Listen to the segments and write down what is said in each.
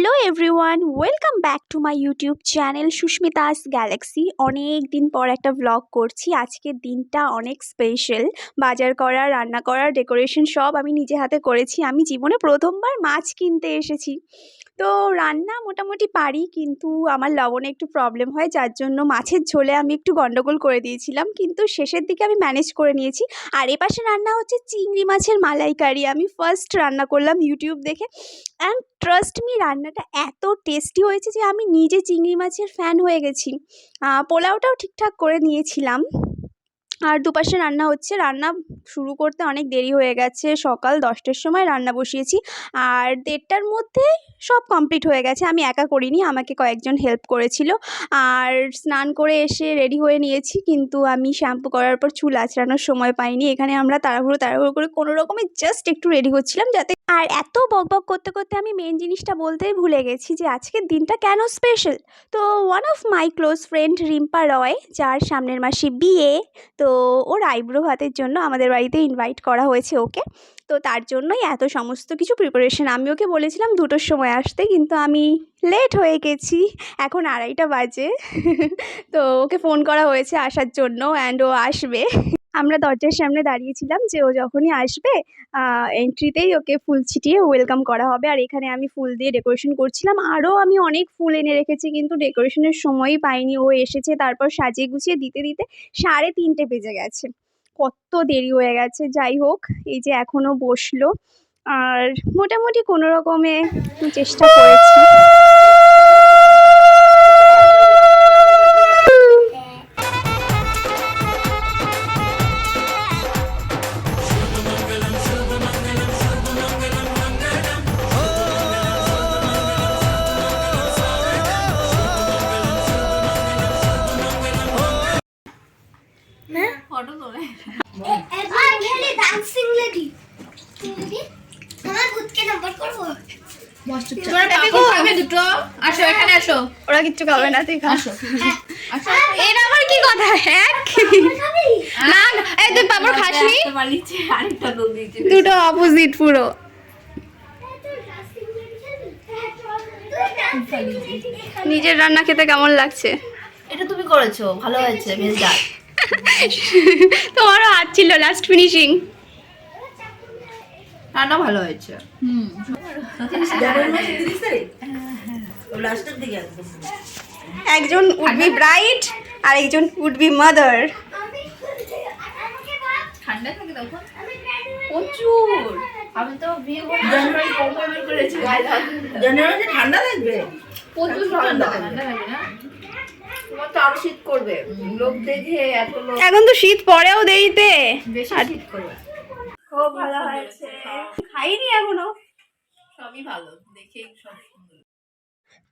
Hello everyone welcome back to my YouTube channel Susmita's galaxy অনেক দিন পর একটা ব্লগ করছি। আজকের দিনটা অনেক স্পেশাল বাজার করা, রান্না করা ডেকোরেশন সব আমি নিজে হাতে করেছি। আমি জীবনে প্রথমবার মাছ কিনতে এসেছি। তো রান্না মোটামুটি পারি, কিন্তু আমার লবণে একটু প্রবলেম হয়, যার জন্য মাছের ঝোলে আমি একটু গন্ডগোল করে দিয়েছিলাম। কিন্তু শেষের দিকে আমি ম্যানেজ করে নিয়েছি। আর এপাশে রান্না হচ্ছে চিংড়ি মাছের মালাইকারি। আমি ফার্স্ট রান্না করলাম ইউটিউব দেখে। অ্যান্ড ট্রাস্ট মি রান্নাটা এত টেস্টি হয়েছে যে আমি নিজে চিংড়ি মাছের ফ্যান হয়ে গেছি। পোলাওটাও ঠিকঠাক করে নিয়েছিলাম। আর দুপাশে রান্না হচ্ছে। রান্না শুরু করতে অনেক দেরি হয়ে গেছে। সকাল দশটার সময় রান্না বসিয়েছি। আর দেড়টার মধ্যে সব কমপ্লিট হয়ে গেছে। আমি একা করিনি, আমাকে কয়েকজন হেল্প করেছিল। আর স্নান করে এসে রেডি হয়ে নিয়েছি। কিন্তু আমি শ্যাম্পু করার পর চুল আঁচড়ানোর সময় পাইনি। এখানে আমরা তাড়াহুড়ো তাড়াহুড়ো করে কোনো রকমে জাস্ট একটু রেডি হচ্ছিলাম যাতে আর এত বকবক করতে করতে আমি মেন জিনিসটা বলতেই ভুলে গেছি যে আজকের দিনটা কেন স্পেশাল তো one of my close friend Rimpa Roy, যার সামনের মাসে বিয়ে, তো ওর আইব্রো ভাতের জন্য আমাদের বাড়িতে ইনভাইট করা হয়েছে ওকে। তো তার জন্যই এত সমস্ত কিছু প্রিপারেশন আমি ওকে বলেছিলাম দুটোর সময় আসতে, কিন্তু আমি লেট হয়ে গেছি। এখন আড়াইটা বাজে। তো ওকে ফোন করা হয়েছে আসার জন্য অ্যান্ড ও আসবে। আমরা দরজার সামনে দাঁড়িয়েছিলাম যে ও যখনই আসবে এন্ট্রিতেই ওকে ফুল ছিটিয়ে ওয়েলকাম করা হবে। আর এখানে আমি ফুল দিয়ে ডেকোরেশন করছিলাম। আরও আমি অনেক ফুল এনে রেখেছি, কিন্তু ডেকোরেশনের সময়ই পাইনি। ও এসেছে, তারপর সাজিয়ে গুছিয়ে দিতে দিতে সাড়ে তিনটে বেজে গেছে। কত দেরি হয়ে গেছে। যাই হোক, এই যে এখনও বসল। আর মোটামুটি কোনো রকমে চেষ্টা করেছি। এবার খেলে ডান্সিং লেডি আমার ভূতকে নাম্বার করব? তোমরা কাপড় খাবে দুটো। আসো এখানে আসো। ওরা কিচ্ছু খাবে না তুই আসো। এটা কি কথা? হ্যাঁ না না, এই তুই পাপড় খাসনি? একটা বানিয়েছে আরেকটা দুধ দিয়েছে। দুটো অপোজিট পুরো। নিজের রান্না খেতে কেমন লাগছে? এটা তুমি করেছ ভালো হয়েছে বেশ তোমারও হাত ছিল লাস্ট ফিনিশিং রান্না ভালো হয়েছে। হুম। একজন উড বি ব্রাইট আর একজন উড বি মাদার ঠান্ডা থাকে তখন প্রচুর। আমি তো বিয়ে জানুয়ারি করেছি। ঠান্ডা লাগবে প্রচুর ঠান্ডা ঠান্ডা লাগে না? তো আরও শীত করবে। লোক দেখে এত লোক এখন তো শীত পড়েও দেরিতে। বেশি শীত করবে। খুব ভালো হয়েছে। খাইনি এখনও। সবই ভালো দেখে সব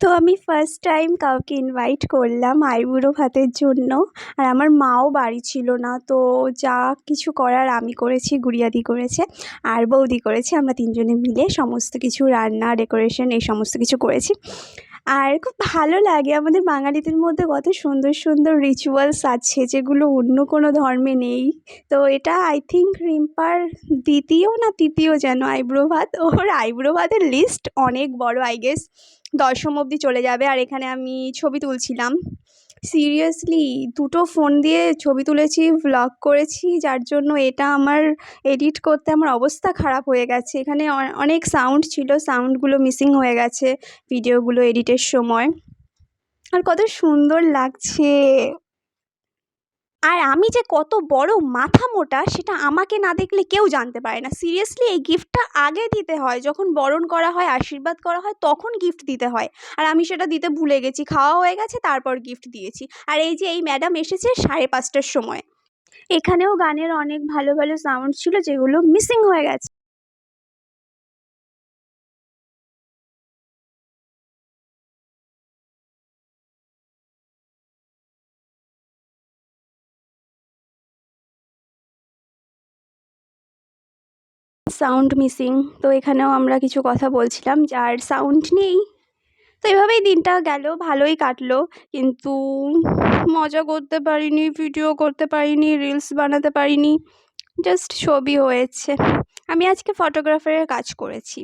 তো আমি ফার্স্ট টাইম কাউকে ইনভাইট করলাম আইবুড়ো ভাতের জন্য। আর আমার মাও বাড়ি ছিল না তো যা কিছু করার আমি করেছি গুড়িয়াদি করেছে আর বৌদি করেছে আমরা তিনজনে মিলে সমস্ত কিছু রান্না ডেকোরেশন এই সমস্ত কিছু করেছি। আর খুব ভালো লাগে। আমাদের বাঙালিদের মধ্যে কত সুন্দর সুন্দর রিচুয়ালস আছে যেগুলো অন্য কোনো ধর্মে নেই। তো এটা আই থিঙ্ক রিম্পার দ্বিতীয় না তৃতীয় যেন আইব্রো ভাত? ওর আইব্রো ভাতের লিস্ট অনেক বড় আই গেস দশম অবধি চলে যাবে। আর এখানে আমি ছবি তুলছিলাম। সিরিয়াসলি দুটো ফোন দিয়ে ছবি তুলেছি ভ্লগ করেছি, যার জন্য এটা আমার এডিট করতে আমার অবস্থা খারাপ হয়ে গেছে। এখানে অনেক সাউন্ড ছিল সাউন্ডগুলো মিসিং হয়ে গেছে ভিডিওগুলো এডিটের সময়। আর কত সুন্দর লাগছে। আর আমি যে কত বড় মাথা মোটা, সেটা আমাকে না দেখলে কেউ জানতে পারে না। সিরিয়াসলি এই গিফটটা আগে দিতে হয়। যখন বরণ করা হয়, আশীর্বাদ করা হয়, তখন গিফট দিতে হয়। আর আমি সেটা দিতে ভুলে গেছি। খাওয়া হয়ে গেছে, তারপর গিফট দিয়েছি। আর এই যে এই ম্যাডাম এসেছে সাড়ে পাঁচটার সময়। এখানেও গানের অনেক ভালো ভালো সাউন্ড ছিল, যেগুলো মিসিং হয়ে গেছে। সাউন্ড মিসিং তো এখানেও আমরা কিছু কথা বলছিলাম, যার সাউন্ড নেই। তো এভাবেই দিনটা গেল, ভালোই কাটলো, কিন্তু মজা করতে পারিনি ভিডিও করতে পারিনি রিলস বানাতে পারিনি জাস্ট ছবি হয়েছে। আমি আজকে ফটোগ্রাফারের কাজ করেছি।